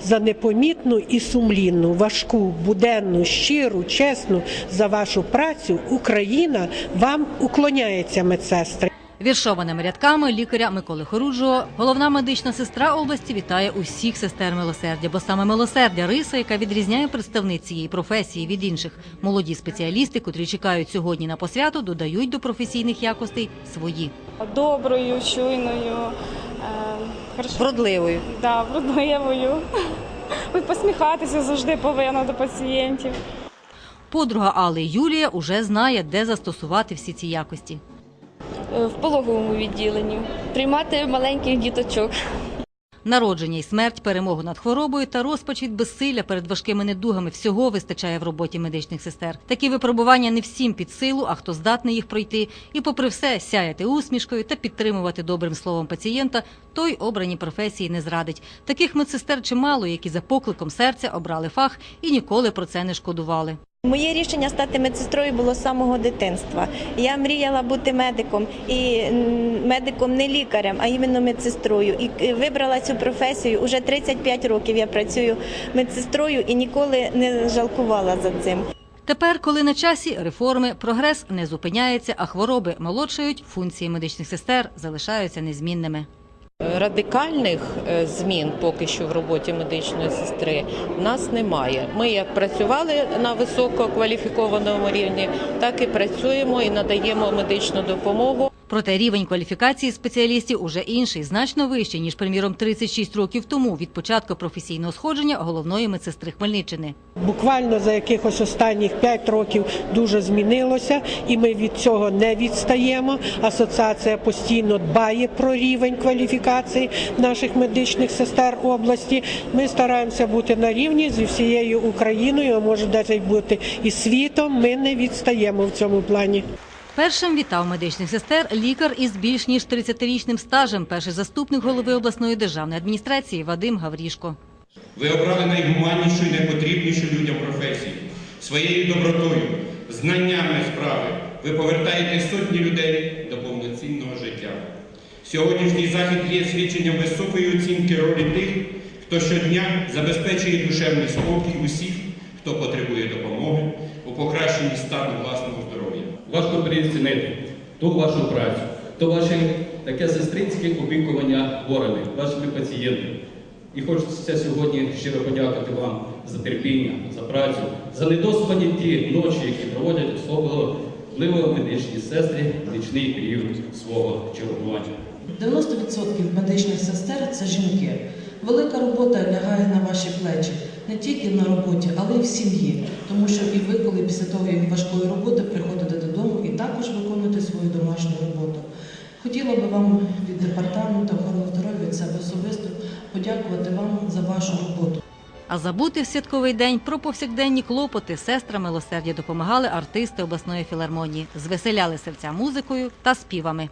за непомітну і сумлінну, важку, буденну, щиру, чесну за вашу працю Україна вам уклоняється, медсестри. Віршованими рядками лікаря Миколи Хоруджого головна медична сестра області вітає усіх сестер милосердя, бо саме милосердя риса, яка відрізняє представниць цієї професії від інших. Молоді спеціалісти, котрі чекають сьогодні на посвяту, додають до професійних якостей свої. доброю, чуйною, хорошо, Вродливою. да, вродливою. Ви посміхатися завжди повинна до пацієнтів. Подруга Алли Юлія уже знає, де застосувати всі ці якості. Е, в пологовому відділенні, приймати маленьких діточок. Народження і смерть, перемогу над хворобою та розпач від безсилля перед важкими недугами всього вистачає в роботі медичних сестер. Такі випробування не всім під силу, а хто здатний їх пройти, і, попри все, сяяти усмішкою та підтримувати добрим словом пацієнта, той обрані професії не зрадить. Таких медсестер чимало, які за покликом серця обрали фах і ніколи про це не шкодували. Моє рішення стати медсестрою було з самого дитинства. Я мріяла бути медиком і медиком не лікарем, а іменно медсестрою. І е, вибрала цю професію. Уже 35 років я працюю медсестрою і ніколи не жалкувала за цим. Тепер, коли на часі реформи, прогрес не зупиняється, а хвороби молодшають, функції медичних сестер залишаються незмінними. Радикальних е, змін поки що в роботі медичної сестри в нас немає. Ми як працювали на висококваліфікованому рівні, так і працюємо і надаємо медичну допомогу. Проте рівень кваліфікації спеціалістів уже інший, значно вищий, ніж, приміром, 36 років тому від початку професійного сходження головної медсестри Хмельниччини. Буквально за якихось останніх 5 років дуже змінилося, і ми від цього не відстаємо. Асоціація постійно дбає про рівень кваліфікації наших медичних сестер області. Ми стараємося бути на рівні зі всією Україною, а може навіть бути і світом. Ми не відстаємо в цьому плані. Першим вітав медичних сестер лікар із більш ніж 30-річним стажем, перший заступник голови обласної державної адміністрації Вадим Гаврішко. Ви обрали найгуманнішу і найпотрібнішу людям професію. Своєю добротою, знаннями справи ви повертаєте сотні людей до повноцінного життя. Сьогоднішній захід є свідченням високої оцінки ролі тих, хто щодня забезпечує душевний спокій усіх, хто потребує допомоги у покращенні стану власного. Важко переоцінити ту вашу працю, то ваше таке сестринське опікування хворими, вашими пацієнтами. І хочеться сьогодні щиро подякувати вам за терпіння, за працю, за недоспані ті ночі, які проводять особливо медичні сестри в нічний період свого чергування. 90% медичних сестер це жінки. Велика робота лягає на ваші плечі не тільки на роботі, але й в сім'ї. Тому що і ви, коли після тої важкої роботи приходите додому і також виконуєте свою домашню роботу. Хотіла би вам від департаменту охорони здоров'я від себе особисто подякувати вам за вашу роботу. А забути в святковий день про повсякденні клопоти сестра милосердя допомагали артисти обласної філармонії, звеселяли серця музикою та співами.